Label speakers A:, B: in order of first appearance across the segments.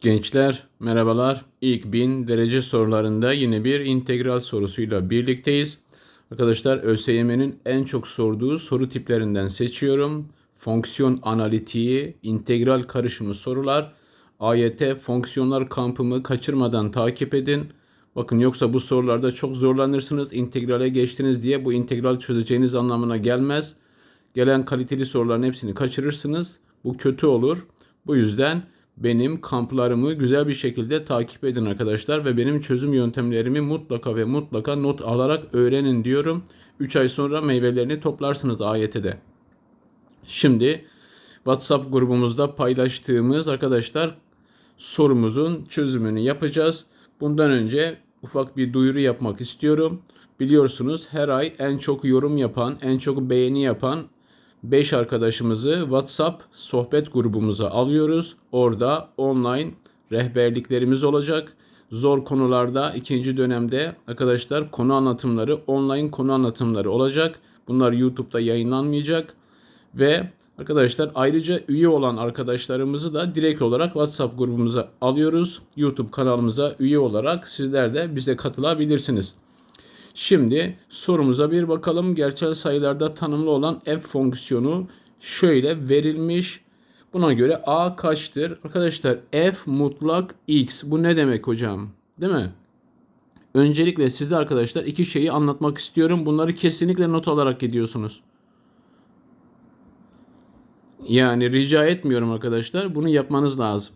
A: Gençler merhabalar. İlk 1000 derece sorularında yine bir integral sorusuyla birlikteyiz. Arkadaşlar ÖSYM'nin en çok sorduğu soru tiplerinden seçiyorum. Fonksiyon analitiği, integral karışımı sorular. AYT fonksiyonlar kampımı kaçırmadan takip edin. Bakın yoksa bu sorularda çok zorlanırsınız. İntegrale geçtiniz diye bu integral çözeceğiniz anlamına gelmez. Gelen kaliteli soruların hepsini kaçırırsınız. Bu kötü olur. Bu yüzden benim kamplarımı güzel bir şekilde takip edin arkadaşlar ve benim çözüm yöntemlerimi mutlaka ve mutlaka not alarak öğrenin diyorum. 3 ay sonra meyvelerini toplarsınız AYT'de. Şimdi WhatsApp grubumuzda paylaştığımız arkadaşlar sorumuzun çözümünü yapacağız. Bundan önce ufak bir duyuru yapmak istiyorum. Biliyorsunuz her ay en çok yorum yapan, en çok beğeni yapan 5 arkadaşımızı WhatsApp sohbet grubumuza alıyoruz. Orada online rehberliklerimiz olacak. Zor konularda ikinci dönemde arkadaşlar konu anlatımları, online konu anlatımları olacak. Bunlar YouTube'da yayınlanmayacak. Ve arkadaşlar ayrıca üye olan arkadaşlarımızı da direkt olarak WhatsApp grubumuza alıyoruz. YouTube kanalımıza üye olarak sizler de bize katılabilirsiniz. Şimdi sorumuza bir bakalım. Gerçel sayılarda tanımlı olan f fonksiyonu şöyle verilmiş. Buna göre a kaçtır? Arkadaşlar f mutlak x. Bu ne demek hocam? Değil mi? Öncelikle size arkadaşlar iki şeyi anlatmak istiyorum. Bunları kesinlikle not alarak gidiyorsunuz. Yani rica etmiyorum arkadaşlar. Bunu yapmanız lazım.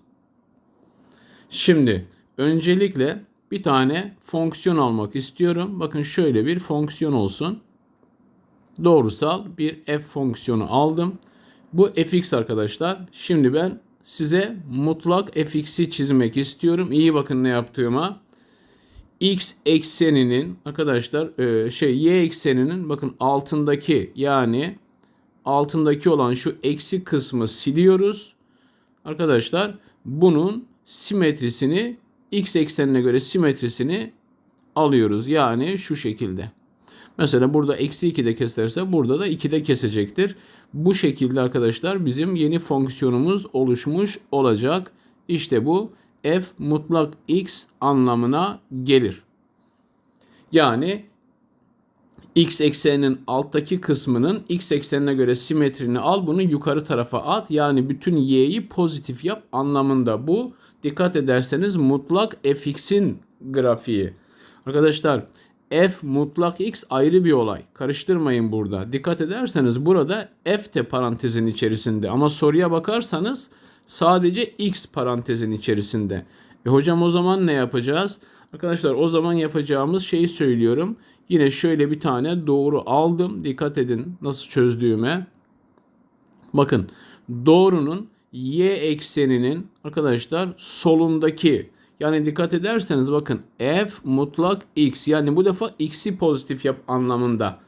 A: Şimdi öncelikle bir tane fonksiyon almak istiyorum. Bakın şöyle bir fonksiyon olsun. Doğrusal bir f fonksiyonu aldım. Bu fx arkadaşlar. Şimdi ben size mutlak fx'i çizmek istiyorum. İyi bakın ne yaptığıma. x ekseninin arkadaşlar e, şey y ekseninin bakın altındaki yani altındaki olan şu eksi kısmı siliyoruz. Arkadaşlar bunun simetrisini x eksenine göre simetrisini alıyoruz. Yani şu şekilde. Mesela burada eksi 2'de keserse burada da 2'de kesecektir. Bu şekilde arkadaşlar bizim yeni fonksiyonumuz oluşmuş olacak. İşte bu f mutlak x anlamına gelir. Yani x ekseninin alttaki kısmının x eksenine göre simetrini al bunu yukarı tarafa at. Yani bütün y'yi pozitif yap anlamında bu dikkat ederseniz mutlak fx'in grafiği. Arkadaşlar f mutlak x ayrı bir olay. Karıştırmayın burada. Dikkat ederseniz burada f de parantezin içerisinde ama soruya bakarsanız sadece x parantezin içerisinde. E hocam o zaman ne yapacağız? Arkadaşlar o zaman yapacağımız şeyi söylüyorum. Yine şöyle bir tane doğru aldım. Dikkat edin nasıl çözdüğüme. Bakın doğrunun y ekseninin arkadaşlar solundaki yani dikkat ederseniz bakın f mutlak x yani bu defa x'i pozitif yap anlamında.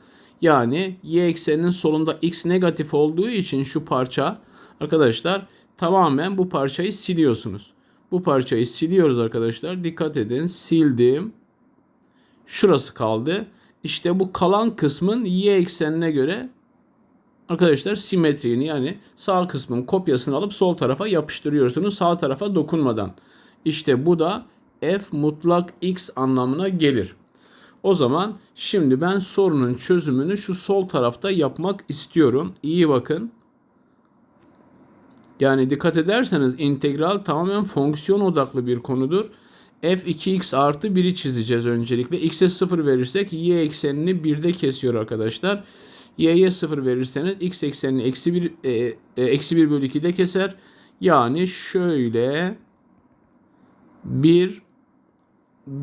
A: Yani y ekseninin solunda x negatif olduğu için şu parça arkadaşlar tamamen bu parçayı siliyorsunuz. Bu parçayı siliyoruz arkadaşlar. Dikkat edin sildim. Şurası kaldı. İşte bu kalan kısmın y eksenine göre arkadaşlar simetriğini yani sağ kısmın kopyasını alıp sol tarafa yapıştırıyorsunuz sağ tarafa dokunmadan. İşte bu da f mutlak x anlamına gelir. O zaman şimdi ben sorunun çözümünü şu sol tarafta yapmak istiyorum. İyi bakın. Yani dikkat ederseniz integral tamamen fonksiyon odaklı bir konudur. f2x artı 1'i çizeceğiz öncelikle. x'e 0 verirsek y eksenini 1'de kesiyor arkadaşlar y'ye 0 verirseniz x eksenini eksi 1, e, e, eksi 1 bölü 2'de keser. Yani şöyle bir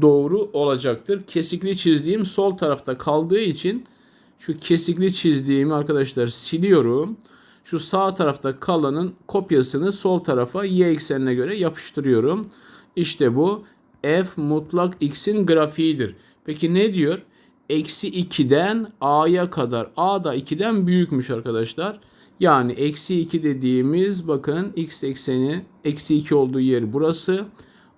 A: doğru olacaktır. Kesikli çizdiğim sol tarafta kaldığı için şu kesikli çizdiğimi arkadaşlar siliyorum. Şu sağ tarafta kalanın kopyasını sol tarafa y eksenine göre yapıştırıyorum. İşte bu f mutlak x'in grafiğidir. Peki ne diyor? Eksi 2'den a'ya kadar. a da 2'den büyükmüş arkadaşlar. Yani eksi 2 dediğimiz bakın x ekseni eksi 2 olduğu yer burası.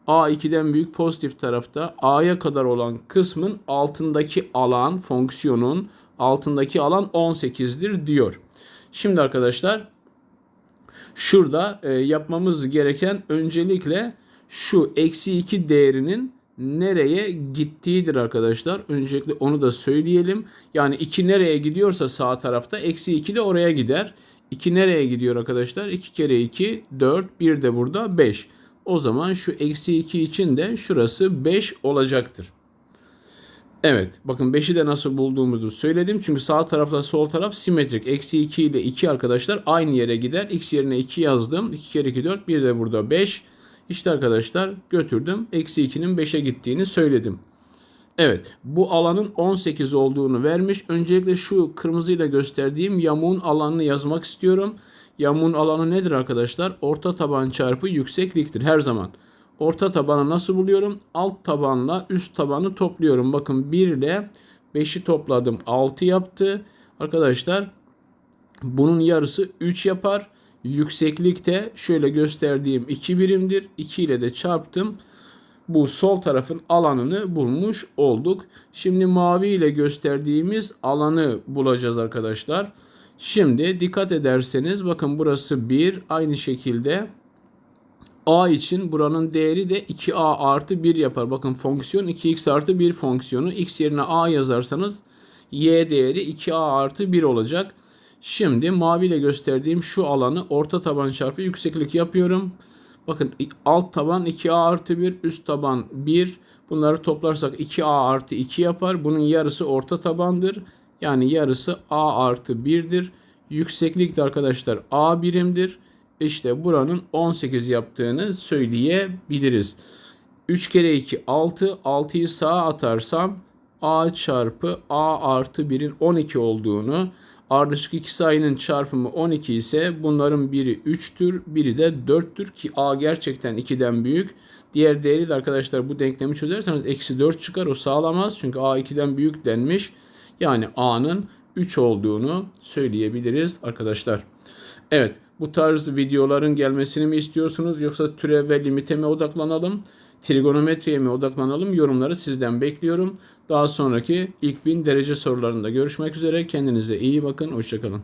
A: a 2'den büyük pozitif tarafta a'ya kadar olan kısmın altındaki alan fonksiyonun altındaki alan 18'dir diyor. Şimdi arkadaşlar şurada e, yapmamız gereken öncelikle şu eksi 2 değerinin nereye gittiğidir arkadaşlar. Öncelikle onu da söyleyelim. Yani 2 nereye gidiyorsa sağ tarafta eksi 2 de oraya gider. 2 nereye gidiyor arkadaşlar? 2 kere 2 4 1 de burada 5. O zaman şu eksi 2 için de şurası 5 olacaktır. Evet bakın 5'i de nasıl bulduğumuzu söyledim. Çünkü sağ tarafla sol taraf simetrik. Eksi 2 ile 2 arkadaşlar aynı yere gider. X yerine 2 yazdım. 2 kere 2 4 bir de burada 5. İşte arkadaşlar götürdüm. Eksi 2'nin 5'e gittiğini söyledim. Evet bu alanın 18 olduğunu vermiş. Öncelikle şu kırmızıyla gösterdiğim yamuğun alanını yazmak istiyorum. Yamuğun alanı nedir arkadaşlar? Orta taban çarpı yüksekliktir her zaman. Orta tabanı nasıl buluyorum? Alt tabanla üst tabanı topluyorum. Bakın 1 ile 5'i topladım 6 yaptı. Arkadaşlar bunun yarısı 3 yapar. Yükseklikte şöyle gösterdiğim 2 birimdir. 2 ile de çarptım. Bu sol tarafın alanını bulmuş olduk. Şimdi mavi ile gösterdiğimiz alanı bulacağız arkadaşlar. Şimdi dikkat ederseniz bakın burası 1 aynı şekilde a için buranın değeri de 2a artı 1 yapar. Bakın fonksiyon 2x artı 1 fonksiyonu. x yerine a yazarsanız y değeri 2a artı 1 olacak. Şimdi mavi ile gösterdiğim şu alanı orta taban çarpı yükseklik yapıyorum. Bakın alt taban 2a artı 1, üst taban 1. Bunları toplarsak 2a artı 2 yapar. Bunun yarısı orta tabandır. Yani yarısı a artı 1'dir. Yükseklik de arkadaşlar a birimdir. İşte buranın 18 yaptığını söyleyebiliriz. 3 kere 2 6. 6'yı sağa atarsam a çarpı a artı 1'in 12 olduğunu ardışık iki sayının çarpımı 12 ise bunların biri 3'tür biri de 4'tür ki a gerçekten 2'den büyük. Diğer değeri de arkadaşlar bu denklemi çözerseniz eksi 4 çıkar o sağlamaz çünkü a 2'den büyük denmiş. Yani a'nın 3 olduğunu söyleyebiliriz arkadaşlar. Evet bu tarz videoların gelmesini mi istiyorsunuz yoksa türev ve limite mi odaklanalım? Trigonometriye mi odaklanalım? Yorumları sizden bekliyorum. Daha sonraki ilk bin derece sorularında görüşmek üzere. Kendinize iyi bakın. Hoşçakalın.